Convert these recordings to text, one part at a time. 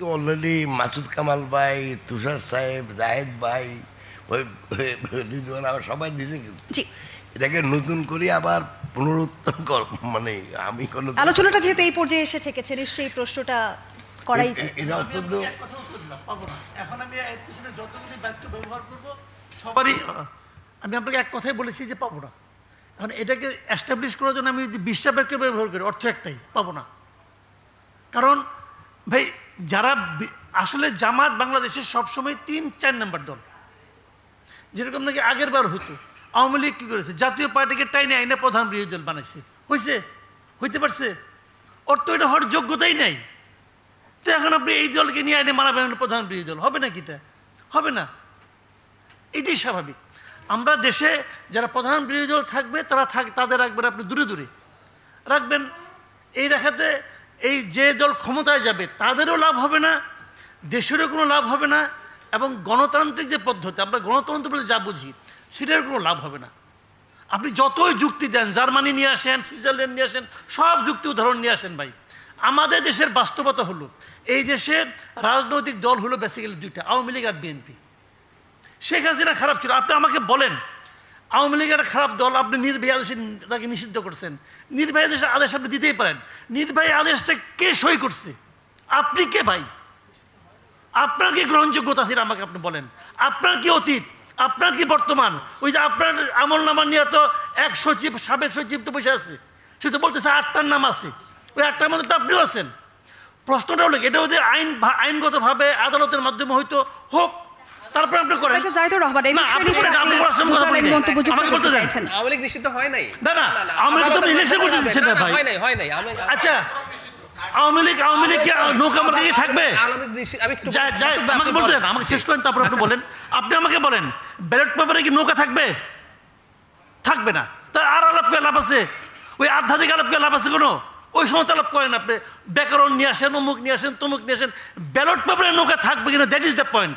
তো অলরেডি মাসুদ কামাল ভাই তুষার সাহেব জাহেদ ভাই ওই ওই রিজওয়ান আবার সবাই দিছে কিন্তু। এটাকে নতুন করে আবার পুনরুত্থান কর মানে আমি কোনো আলোচনাটা যেহেতু এই পর্যায়ে এসে ঠেকেছে নিশ্চয়ই প্রশ্নটা করাই যায়। এটা অত্যন্ত। এখন আমি এর পিছনে যতগুলি বাক্য ব্যবহার করব সবারই আমি আপনাকে এক কথাই বলেছি যে পাবো না। এখন এটাকে এস্টাবলিশ করার জন্য আমি যদি বিশটা বাক্য ব্যবহার করি অর্থ একটাই পাবো না। কারণ ভাই যারা আসলে জামাত বাংলাদেশের সবসময় তিন, চার নাম্বার দল। যেরকম নাকি আগের বার হতো আওয়ামী লীগ কি করেছে? জাতীয় পার্টিকে টাইনে আইনে প্রধান বিরোধী দল বানাইছে। হয়েছে হইতে পারছে? ওর তো এটা হওয়ার যোগ্যতাই নাই। তো এখন আপনি এই দলকে নিয়ে আইনে মানাবেন প্রধান বিরোধী দল হবে না কি এটা? হবে না। এটাই স্বাভাবিক। আমরা দেশে যারা প্রধান বিরোধী দল থাকবে, তারা থাক তাদের রাখবেন আপনি দূরে দূরে। রাখবেন এই রাখাতে এই যে দল ক্ষমতায় যাবে, তাদেরও লাভ হবে না, দেশেরও কোনো লাভ হবে না, এবং গণতান্ত্রিক যে পদ্ধতি, আমরা গণতন্ত্র বলে যা বুঝি, সেটার কোনো লাভ হবে না। আপনি যতই যুক্তি দেন, জার্মানি নিয়ে আসেন, সুইজারল্যান্ড নিয়ে আসেন, সব যুক্তি উদাহরণ নিয়ে আসেন ভাই। আমাদের দেশের বাস্তবতা হলো, এই দেশে রাজনৈতিক দল হলো বেসিক্যালি দুইটা, আওয়ামী লীগ আর বিএনপি। শেখ হাসিনা খারাপ ছিল, আপনি আমাকে বলেন আওয়ামী লীগের খারাপ দল আপনি নির্বাহী আদেশে তাকে নিষিদ্ধ করছেন। নির্বাহী আদেশের আদেশ আপনি দিতেই পারেন। নির্বাহী আদেশটা কে সই করছে? আপনি কে ভাই? আপনার কি গ্রহণযোগ্যতা ছিল আমাকে আপনি বলেন। আপনার কি অতীত? আপনার কি বর্তমান? ওই যে আপনার আমল নামা নিয়ে তো এক সচিব, সাবেক সচিব তো বসে আছে। সে তো বলতেছে আটটার নাম আছে। ওই আটটার মধ্যে তো আপনিও আছেন। প্রশ্নটা হলো এটা ওদের আইন আইনগতভাবে আদালতের মাধ্যমে হয়তো হোক তারপরে আপনি করেন। ডক্টর জাহিদুর রহমান এই বিষয়ে আপনি নিশ্চয়ই বলেন, আপনি আপনি বলার সময় কথা বলেন। আমাকে বলতে চাইছেন। আওয়ামী লীগ নিষিদ্ধ হয় নাই। না, না, আওয়ামী তো আদালতের করতে মাধ্যমে না, না, ভাই। হয় নাই হয় নাই। আচ্ছা আওয়ামী লীগ আওয়ামী লীগ নৌকা মার্কা কি থাকবে? আমাকে বলতে দেন আমাকে শেষ করেন তারপর আপনি বলেন। আপনি আমাকে বলেন ব্যালট পেপারে কি নৌকা থাকবে? থাকবে না। তা আর আলাপ করে লাভ আছে? ওই আধ্যাত্মিক আলাপ করে লাভ আছে কোনো? ওই সময় তো আলাপ করেন আপনি। ব্যাকরণ নিয়ে আসেন অমুক নিয়ে আসেন তমুক নিয়ে আসেন। ব্যালট পেপারে নৌকা থাকবে কিনা? দ্যাট ইজ দ্য পয়েন্ট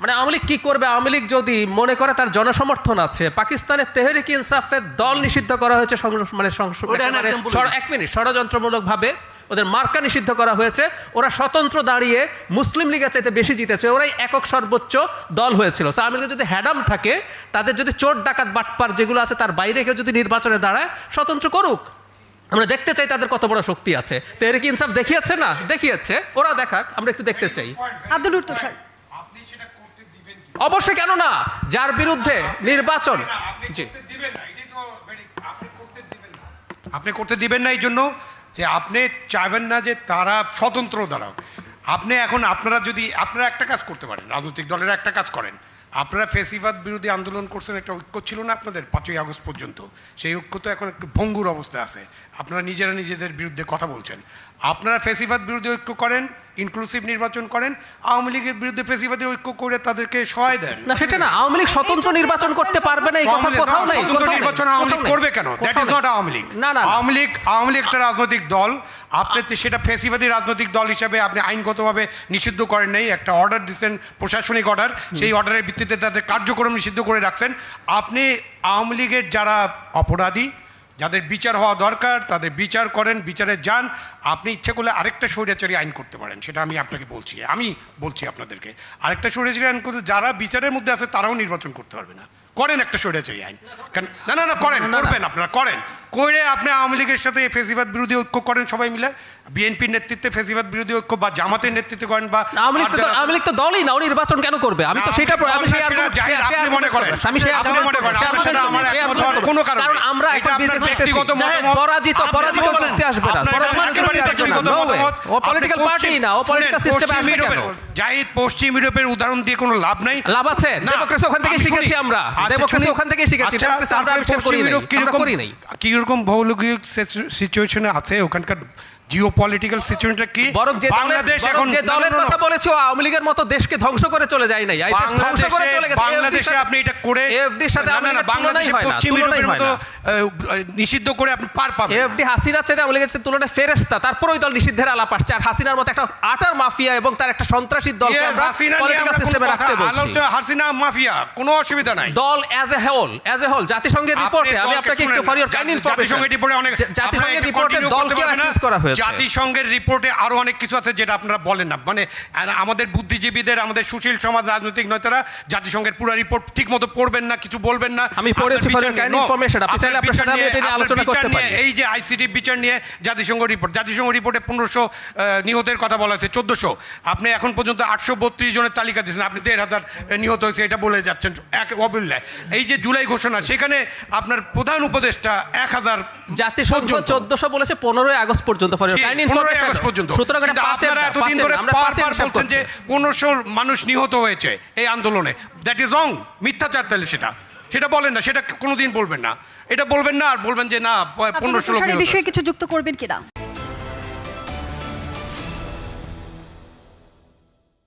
মানে আওয়ামী লীগ কি করবে? আওয়ামী লীগ যদি মনে করে তার জনসমর্থন আছে পাকিস্তানের তেহরিক ইনসাফের দল নিষিদ্ধ করা হয়েছে মানে। এক মিনিট ষড়যন্ত্রমূলক ভাবে ওদের মার্কা নিষিদ্ধ করা হয়েছে। ওরা স্বতন্ত্র দাঁড়িয়ে মুসলিম লীগের চাইতে বেশি জিতেছে। ওরাই একক সর্বোচ্চ দল হয়েছিল। সো আওয়ামী লীগের যদি হ্যাডাম থাকে তাদের যদি চোর ডাকাত বাটপার যেগুলো আছে তার বাইরে কেউ যদি নির্বাচনে দাঁড়ায় স্বতন্ত্র করুক। আমরা দেখতে চাই তাদের কত বড় শক্তি আছে। তেহরিক ইনসাফ দেখিয়েছে না? দেখিয়েছে। ওরা দেখাক আমরা একটু দেখতে চাই। আব্দুল তুষার আপনি সেটা করতে দিবেন কি অবশ্যই কেন না যার বিরুদ্ধে নির্বাচন আপনি জি। করতে দিবেন না আপনি করতে দিবেন এই জন্য যে আপনি চাইবেন না যে তারা স্বতন্ত্র দাঁড়াক। আপনি এখন আপনারা যদি আপনারা একটা কাজ করতে পারেন রাজনৈতিক দলের একটা কাজ করেন। আপনারা ফেসিবাদ বিরোধী আন্দোলন করছেন একটা ঐক্য ছিল না আপনাদের পাঁচই আগস্ট পর্যন্ত। সেই ঐক্য তো এখন একটু ভঙ্গুর অবস্থায় আছে। আপনারা নিজেরা নিজেদের বিরুদ্ধে কথা বলছেন। আপনারা ফেসিবাদ বিরুদ্ধে ঐক্য করেন ইনক্লুসিভ নির্বাচন করেন আওয়ামী লীগের বিরুদ্ধে ফেসিবাদী ঐক্য করে তাদেরকে সহায় দেন। না সেটা না আওয়ামী লীগ স্বতন্ত্র নির্বাচন করতে পারবে না এই কথা কোথাও নাই স্বতন্ত্র নির্বাচন আওয়ামী লীগ করবে কেন? That is not Awami League. না না। আওয়ামী লীগ আওয়ামী লীগ একটা রাজনৈতিক দল। আপনি তো সেটা ফেসিবাদী রাজনৈতিক দল হিসেবে আপনি আইনগতভাবে নিষিদ্ধ করেন নাই একটা অর্ডার দিচ্ছেন প্রশাসনিক অর্ডার সেই অর্ডারের ভিত্তিতে তাদের কার্যক্রম নিষিদ্ধ করে রাখছেন। আপনি আওয়ামী লীগের যারা অপরাধী যাদের বিচার হওয়া দরকার তাদের বিচার করেন বিচারে যান। আপনি ইচ্ছে করলে আরেকটা স্বৈরাচারী আইন করতে পারেন সেটা আমি আপনাকে বলছি। আমি বলছি আপনাদেরকে আরেকটা স্বৈরাচারী আইন করতে যারা বিচারের মধ্যে আছে তারাও নির্বাচন করতে পারবে না। করেন একটা স্বৈরাচারী আইন। না না না করেন করবেন আপনারা করেন। করে আপনি আওয়ামী লীগের সাথে ফেসিবাদ বিরোধী ঐক্য করেন সবাই মিলে? বিএনপির নেতৃত্বে ফেসিবাদ বিরোধী ঐক্য বা জামাতের নেতৃত্বে করেন বা আওয়ামী লীগ তো দলই না ও নির্বাচন কেন করবে? আমি তো সেটা আপনি আমি সেটা আপনি মনে করেন। আমি আপনি মনে করেন, আমার। কোনো কারণ আমরা এটা একটা ব্যক্তিগত মতামত। পরাজিত পরাজিত করতে আসবে না। আপনার এটা পরাজিত একেবারে করতে আসবে না। ব্যক্তিগত মতামত। ও পলিটিক্যাল পার্টি পশ্চিম- না ও পলিটিক্যাল সিস্টেমে আসবে কেন? ইউরোপের- জাহিদ পশ্চিম ইউরোপের উদাহরণ দিয়ে কোনো লাভ নাই? লাভ আছে। ডেমোক্রেসি ওখান থেকে শিখেছি আমরা। আচ্ছা, ডেমোক্রেসি ওখান থেকে শিখেছি। আচ্ছা, ডেমোক্রেসি আমরা আবিষ্কার করি নাই। আমরা কীরকম করি নাই। কীরকম ভৌগোলিক সিচুয়েশনে আছে? ওখানকার জিও সিচুয়েশনটা কি? বরং যে দলের- বাংলাদেশ এখন যে না, না, দলের না, না। কথা বলেছে আওয়ামী লীগের মতো দেশকে ধ্বংস করে চলে যায় নাই। বাংলাদেশে বাংলাদেশে আপনি এটা করে এফডির সাথে না, বাংলাদেশে পশ্চিম ইউরোপের মতো নিষিদ্ধ করে আপনি পার পাবেন। না। এফডি হাসিনার চাইতে আওয়ামী লীগের তুলনায় ফেরেস্তা তারপর ওই দল নিষিদ্ধের আলাপ আসছে। আর হাসিনার মতো একটা আটার মাফিয়া এবং তার একটা দলকে Yes, আমরা হাসিনা সিস্টেমে রাখতে বলছি। হাসিনা মাফিয়া কোনো অসুবিধা নাই। দল as a whole as a whole জাতিসংঘের রিপোর্টে আমি আপনাকে একটু ফর ইওর কাইন্ড ইনফরমেশন জাতিসংঘের রিপোর্টে অনেক জাতিসংঘের রিপোর্টে দলকে পারবেন করা হয়েছে। জাতিসংঘের রিপোর্টে আরও অনেক কিছু আছে যেটা আপনারা বলেন না। মানে আমাদের বুদ্ধিজীবীদের আমাদের সুশীল সমাজ রাজনৈতিক নেতারা জাতিসংঘের পুরো রিপোর্ট ঠিক মতো পড়বেন না কিছু বলবেন না। আমি পড়েছি, kind নিয়ে- No, information, আপনি চাইলে আপনার সাথে আমি নিয়ে- এটা আলোচনা করতে পারি। এই যে বিচার নিয়ে জাতিসংঘ রিপোর্ট জাতিসংঘ রিপোর্টে পনেরোশো নিহতের কথা বলা হয়েছে চোদ্দশো। আপনি এখন পর্যন্ত আটশো বত্রিশ জনের তালিকা দিয়েছেন আপনি দেড় হাজার নিহত হয়েছে এটা বলে যাচ্ছেন এক অবুল্লায়। এই যে জুলাই ঘোষণা সেখানে আপনার প্রধান উপদেষ্টা এক হাজার জাতিসংঘ চোদ্দশো বলেছে পনেরোই আগস্ট পর্যন্ত 15 আগস্ট পর্যন্ত। আপনারা এতদিন ধরে বারবার বলছেন যে পনেরোশো মানুষ নিহত হয়েছে এই আন্দোলনে। দ্যাট ইজ রং মিথ্যাচার তাহলে সেটা। সেটা বলেন না সেটা কোনোদিন বলবেন না। এটা বলবেন না আর বলবেন যে না পনেরো পনেরোশো নিহত বিষয়ে কিছু যুক্ত করবেন কিনা?